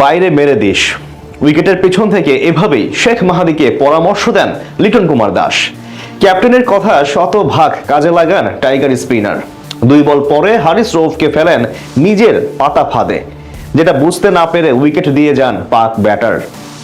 বাইরে মেরে দিস। উইকেটের পেছন থেকে এভাবেই শেখ মাহাদিকে পরামর্শ দেন লিটন কুমার দাস। ক্যাপ্টেনের কথা শতভাগ কাজে লাগান টাইগার স্পিনার। দুই বল পরে হারিস রৌফকে ফেলেন নিজের পাতা ফাঁদে, যেটা বুঝতে না পেরে উইকেট দিয়ে যান পাক ব্যাটার।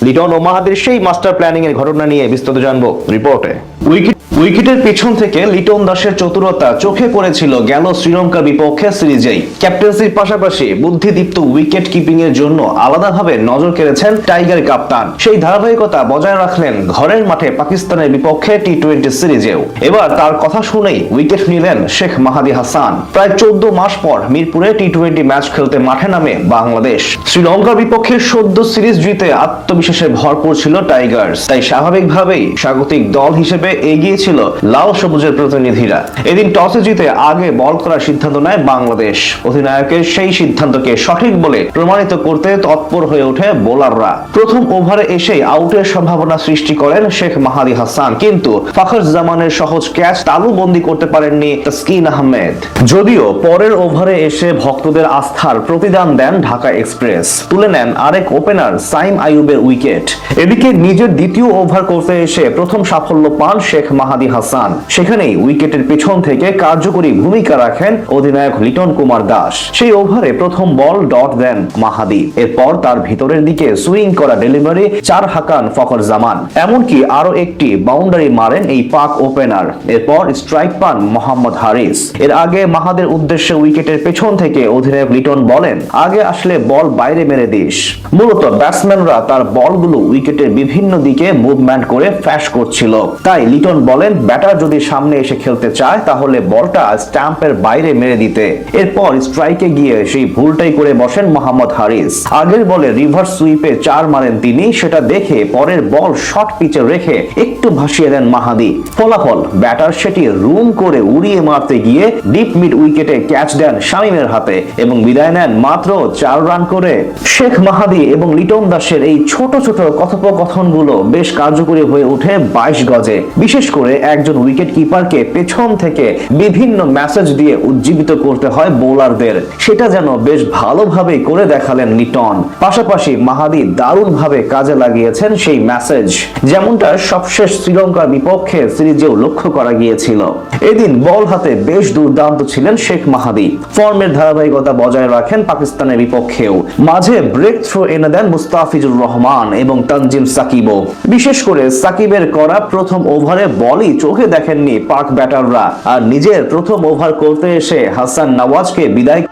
লিটন ও মাহাদির সেই মাস্টার প্ল্যানিং এর ঘটনা নিয়ে বিস্তারিত জানব রিপোর্টে। উইকেট উইকেটের পিছন থেকে লিটন দাসের চতুরতা চোখে পড়েছিল গেল শ্রীলঙ্কার বিপক্ষে সিরিজেই ক্যাপ্টেন্সির পাশাপাশি বুদ্ধিদীপ্ত উইকেট কিপিং এর জন্য আলাদাভাবে নজর কেড়েছেন টাইগার কাপ্তান। সেই ধারাবাহিকতা বজায় রাখলেন ঘরের মাঠে পাকিস্তানের বিপক্ষে টি টোয়েন্টি সিরিজেও। এবার তার কথা শুনেই উইকেট নিলেন শেখ মাহাদি হাসান। প্রায় চোদ্দ মাস পর মিরপুরে টি টোয়েন্টি ম্যাচ খেলতে মাঠে নামে বাংলাদেশ। শ্রীলঙ্কার বিপক্ষে সদ্য সিরিজ জিতে আত্মবিশ্বাসে ভরপুর ছিল টাইগার্স। তাই স্বাভাবিকভাবেই স্বাগতিক দল হিসেবে এগিয়ে ছিল লাল সবুজের প্রতিনিধিরা। এদিন টসে জিতে আগে বল করার সিদ্ধান্ত নেয় বাংলাদেশ। অধিনায়কের সেই সিদ্ধান্তকে সঠিক বলে প্রমাণিত করতে তৎপর হয়ে ওঠে বোলাররা। প্রথম ওভারে এসেই আউটের সম্ভাবনা সৃষ্টি করেন শেখ মাহাদি হাসান। কিন্তু ফাখর জামানের সহজ ক্যাচ তালুবন্দি করতে পারেননি তাসকিন আহমেদ। যদিও পরের ওভারে এসে ভক্তদের আস্থার প্রতিদান দেন ঢাকা এক্সপ্রেস। তুলে নেন আরেক ওপেনার সাইম আইয়ুবের উইকেট। এদিকে নিজের দ্বিতীয় ওভার করতে এসে প্রথম সাফল্য পান শেখ মাহাদি হাসান। সেখানেই উইকেটের পেছন থেকে কার্যকরী ভূমিকা রাখেন অধিনায়ক লিটন কুমার দাস। সেই ওভারে প্রথম বল ডট দেন মাহাদি। এরপর তার ভিতরের দিকে সুইং করা ডেলিভারি চার হাকান ফখর জামান। এমনকি আরও একটি বাউন্ডারি মারেন এই পাক ওপেনার। এরপর স্ট্রাইক পান মোহাম্মদ হারিস। এর আগে মাহাদের উদ্দেশ্যে উইকেটের পেছন থেকে অধিনায়ক লিটন বলেন, আগে আসলে বল বাইরে মেরে দিস। মূলত ব্যাটসম্যানরা তার বলগুলো উইকেটের বিভিন্ন দিকে মুভমেন্ট করে ফ্যাশ করছিল। তাই লিটন বলেন, ব্যাটার যদি সামনে এসে খেলতে চায়, তাহলে বলটা স্ট্যাম্পের বাইরে মেরে দিতে। এরপর স্ট্রাইকে গিয়ে সেই ভুলটাই করে বসেন মোহাম্মদ হারিস। আগের বলে রিভার্স সুইপে চার মারেন তিনি, সেটা দেখে পরের বল শর্ট পিচে রেখে একটু ভাসিয়ে দেন মাহাদি। ফলাফল, ব্যাটার সেটি রুম করে উড়িয়ে মারতে গিয়ে ডিপ মিড উইকেটে ক্যাচ দেন শামিমের হাতে এবং বিদায় নেন মাত্র চার রান করে। শেখ মাহাদি এবং লিটন দাসের এই ছোট ছোট কথোপকথনগুলো বেশ কার্যকরী হয়ে ওঠে বাইশ গজে। বিশেষ করে একজন উইকেট কিপারকে পেছন থেকে বিভিন্ন মেসেজ দিয়ে উজ্জীবিত করতে হয় বোলারদের সেটা যেন বেশ ভালোভাবে করে দেখালেন লিটন। পাশাপাশি মাহাদি দারুণভাবে কাজে লাগিয়েছেন সেই মেসেজ যেমনটা সবশেষ শ্রীলঙ্কার বিপক্ষে সিরিজেও লক্ষ্য করা গিয়েছিল। এদিন বল হাতে বেশ দুর্দান্ত ছিলেন শেখ মাহাদি। ফর্মের ধারাবাহিকতা বজায় রাখেন পাকিস্তানের বিপক্ষেও। মাঝে ব্রেক থ্রো এনে দেন মুস্তাফিজুর রহমান এবং তানজিম সাকিবও। বিশেষ করে সাকিবের করা প্রথম ওভারে বলই চোখে দেখেননি পাক ব্যাটাররা। আর নিজের প্রথম ওভার করতে এসে হাসান নওয়াজকে বিদায়